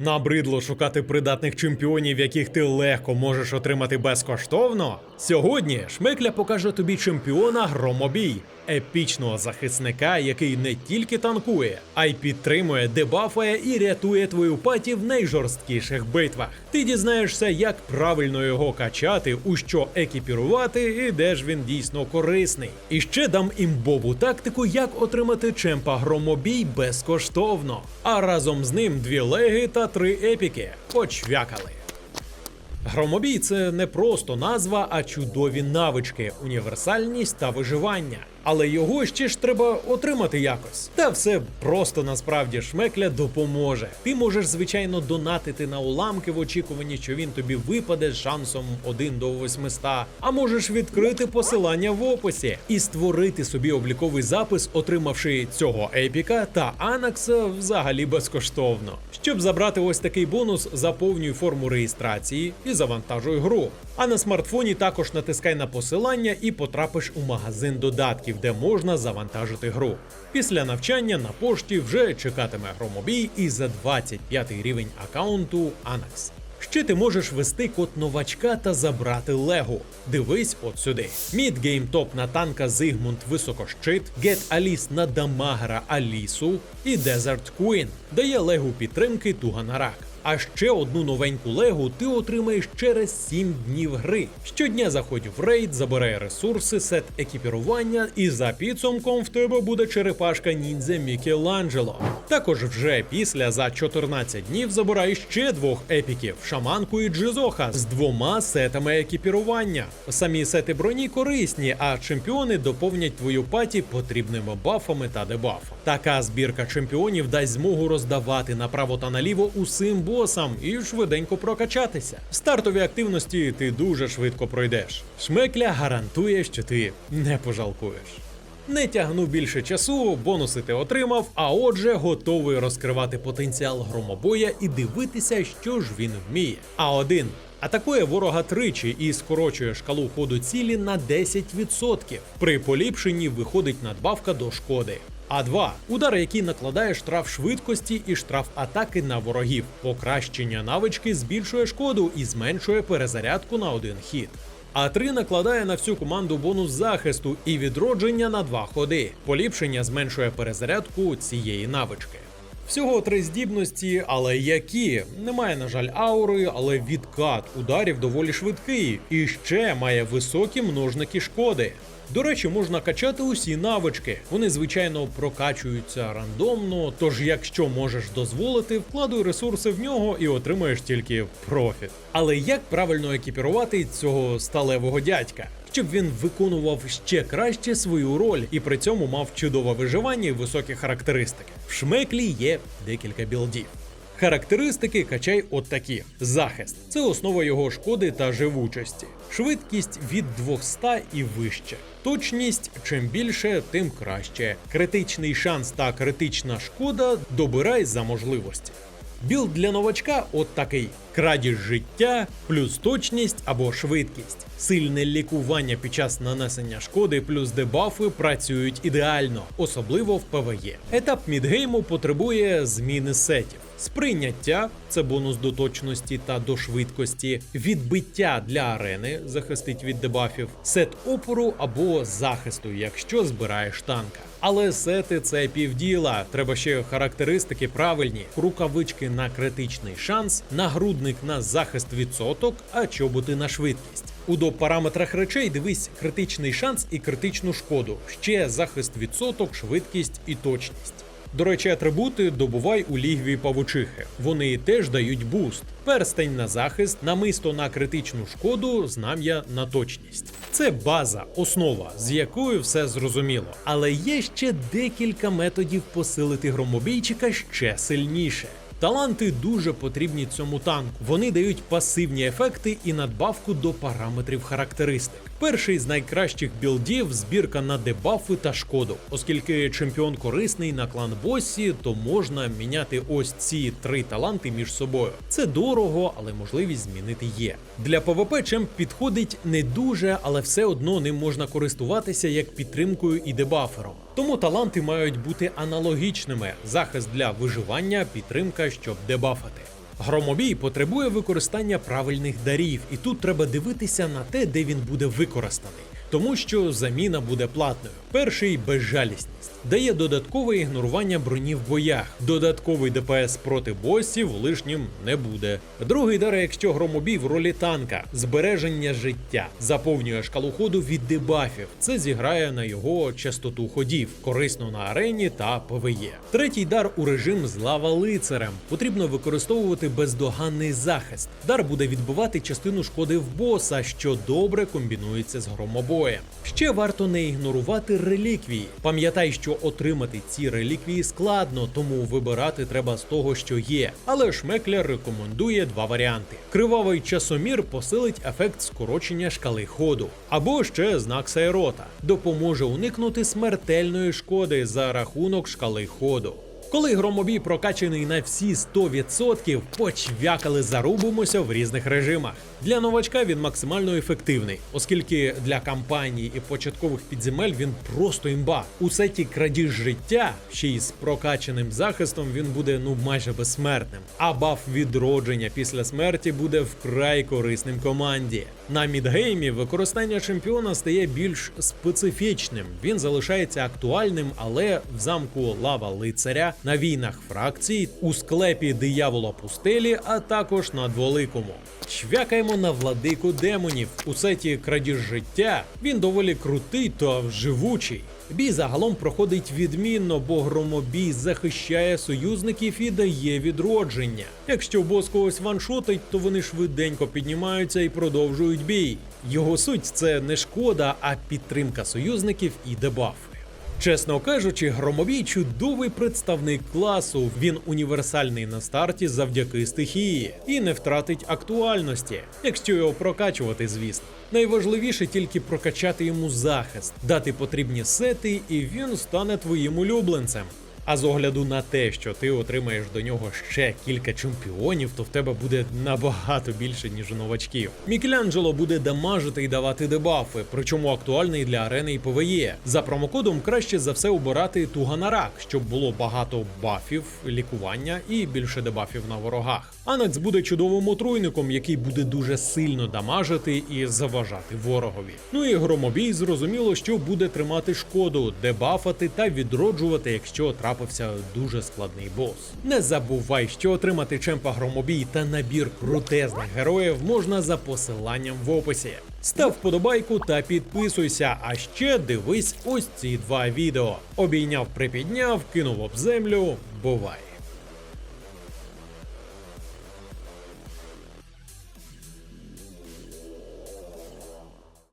Набридло шукати придатних чемпіонів, яких ти легко можеш отримати безкоштовно. Сьогодні Шмекля покаже тобі чемпіона Громобій, епічного захисника, який не тільки танкує, а й підтримує, дебафає і рятує твою паті в найжорсткіших битвах. Ти дізнаєшся, як правильно його качати, у що екіпірувати і де ж він дійсно корисний. І ще дам імбову тактику, як отримати чемпа Громобій безкоштовно. А разом з ним дві леги та три епіки. Почвякали. Громобій це не просто назва, а чудові навички, універсальність та виживання. Але його ще ж треба отримати якось. Та все просто насправді шмекля допоможе. Ти можеш, звичайно, донатити на уламки в очікуванні, що він тобі випаде з шансом 1 до 800, а можеш відкрити посилання в описі і створити собі обліковий запис, отримавши цього епіка та анакса взагалі безкоштовно. Щоб забрати ось такий бонус, заповнюй форму реєстрації і завантажуй гру. А на смартфоні також натискай на посилання і потрапиш у магазин додатків, де можна завантажити гру. Після навчання на пошті вже чекатиме громобій і за 25 рівень аккаунту Анакс. Ще ти можеш ввести код новачка та забрати Легу. Дивись от сюди. Мідгейм топ на танка Зигмунд Високощит, Get Аліс на дамагера Алісу і Desert Queen дає Легу підтримки Туганарак. А ще одну новеньку легу ти отримаєш через 7 днів гри. Щодня заходь в рейд, забирай ресурси, сет екіпірування, і за підсумком в тебе буде черепашка ніндзя Мікеланджело. Також вже після за 14 днів забирай ще двох епіків шаманку і Джизоха з двома сетами екіпірування. Самі сети броні корисні, а чемпіони доповнять твою паті потрібними бафами та дебафами. Така збірка чемпіонів дасть змогу роздавати направо та наліво усім босам і швиденько прокачатися. В стартовій активності ти дуже швидко пройдеш. Шмекля гарантує, що ти не пожалкуєш. Не тягнув більше часу, бонуси ти отримав, а отже, готовий розкривати потенціал громобоя і дивитися, що ж він вміє. А один атакує ворога тричі і скорочує шкалу ходу цілі на 10%. При поліпшенні виходить надбавка до шкоди. А 2 удар, який накладає штраф швидкості і штраф атаки на ворогів. Покращення навички збільшує шкоду і зменшує перезарядку на один хід. А 3 накладає на всю команду бонус захисту і відродження на два ходи. Поліпшення зменшує перезарядку цієї навички. Всього три здібності, але які немає, на жаль, аури, але відкат ударів доволі швидкий і ще має високі множники шкоди. До речі, можна качати усі навички. Вони, звичайно, прокачуються рандомно. Тож, якщо можеш дозволити, вкладуй ресурси в нього і отримаєш тільки профіт. Але як правильно екіпірувати цього сталевого дядька? Щоб він виконував ще краще свою роль і при цьому мав чудове виживання і високі характеристики. В шмеклі є декілька білдів. Характеристики качай от такі: захист це основа його шкоди та живучості, швидкість від 200 і вище. Точність чим більше, тим краще. Критичний шанс та критична шкода добирай за можливості. Білд для новачка от такий: крадіж життя, плюс точність або швидкість. Сильне лікування під час нанесення шкоди, плюс дебафи працюють ідеально, особливо в ПВЕ. Етап мідгейму потребує зміни сетів. Сприйняття це бонус до точності та до швидкості, відбиття для арени захистить від дебафів, сет опору або захисту, якщо збираєш танка. Але сети це півділа. Треба ще характеристики правильні: рукавички на критичний шанс, нагрудник на захист відсоток, а чоботи на швидкість. У допараметрах речей дивись критичний шанс і критичну шкоду, ще захист відсоток, швидкість і точність. До речі, атрибути добувай у лігві павучихи. Вони теж дають буст. Перстень на захист, намисто на критичну шкоду, знам'я на точність. Це база, основа, з якою все зрозуміло. Але є ще декілька методів посилити громобійчика ще сильніше. Таланти дуже потрібні цьому танку. Вони дають пасивні ефекти і надбавку до параметрів характеристик. Перший з найкращих білдів збірка на дебафи та шкоду. Оскільки чемпіон корисний на клан босі, то можна міняти ось ці три таланти між собою. Це дорого, але можливість змінити є. Для ПВП чемп підходить не дуже, але все одно ним можна користуватися як підтримкою і дебафером. Тому таланти мають бути аналогічними: захист для виживання, підтримка, щоб дебафати. Громобій потребує використання правильних дарів, і тут треба дивитися на те, де він буде використаний, тому що заміна буде платною. Перший безжалісність дає додаткове ігнорування броні в боях. Додатковий ДПС проти босів лишнім не буде. Другий дар, якщо громобій в ролі танка, збереження життя, заповнює шкалу ходу від дебафів. Це зіграє на його частоту ходів, корисно на арені та ПВЄ. Третій дар у режим з лава лицарем. Потрібно використовувати бездоганний захист. Дар буде відбивати частину шкоди в боса, що добре комбінується з громобоєм. Ще варто не ігнорувати реліквії. Пам'ятай, що отримати ці реліквії складно, тому вибирати треба з того, що є. Але Шмекля рекомендує два варіанти: кривавий часомір посилить ефект скорочення шкали ходу, або ще знак Сайрота допоможе уникнути смертельної шкоди за рахунок шкали ходу. Коли громобій прокачаний на всі 100%, почвякали зарубимося в різних режимах. Для новачка він максимально ефективний, оскільки для кампаній і початкових підземель він просто імба. У сеті крадіж життя, ще й з прокачаним захистом, він буде ну майже безсмертним. А баф відродження після смерті буде вкрай корисним команді. На мідгеймі використання чемпіона стає більш специфічним. Він залишається актуальним, але в замку лава лицаря, на війнах фракцій, у склепі диявола пустелі, а також на дволикому. Чвякаємо на владику демонів. У сеті крадіж життя він доволі крутий та живучий. Бій загалом проходить відмінно, бо громобій захищає союзників і дає відродження. Якщо бос когось ваншотить, то вони швиденько піднімаються і продовжують бій. Його суть це не шкода, а підтримка союзників і дебафи. Чесно кажучи, громовій чудовий представник класу. Він універсальний на старті завдяки стихії і не втратить актуальності, якщо його прокачувати, звісно. Найважливіше тільки прокачати йому захист, дати потрібні сети, і він стане твоїм улюбленцем. А з огляду на те, що ти отримаєш до нього ще кілька чемпіонів, то в тебе буде набагато більше, ніж у новачків. Мікеланджело буде дамажити і давати дебафи, причому актуальний для арени і ПВЄ. За промокодом краще за все обирати Туганарак, щоб було багато бафів, лікування і більше дебафів на ворогах. Анакс буде чудовим отруйником, який буде дуже сильно дамажити і заважати ворогові. Ну і громобій зрозуміло, що буде тримати шкоду, дебафати та відроджувати, якщо трапився дуже складний бос. Не забувай, що отримати чемпа громобій та набір крутезних героїв можна за посиланням в описі. Став вподобайку та підписуйся. А ще дивись ось ці два відео. Обійняв, припідняв, кинув об землю. Бувай!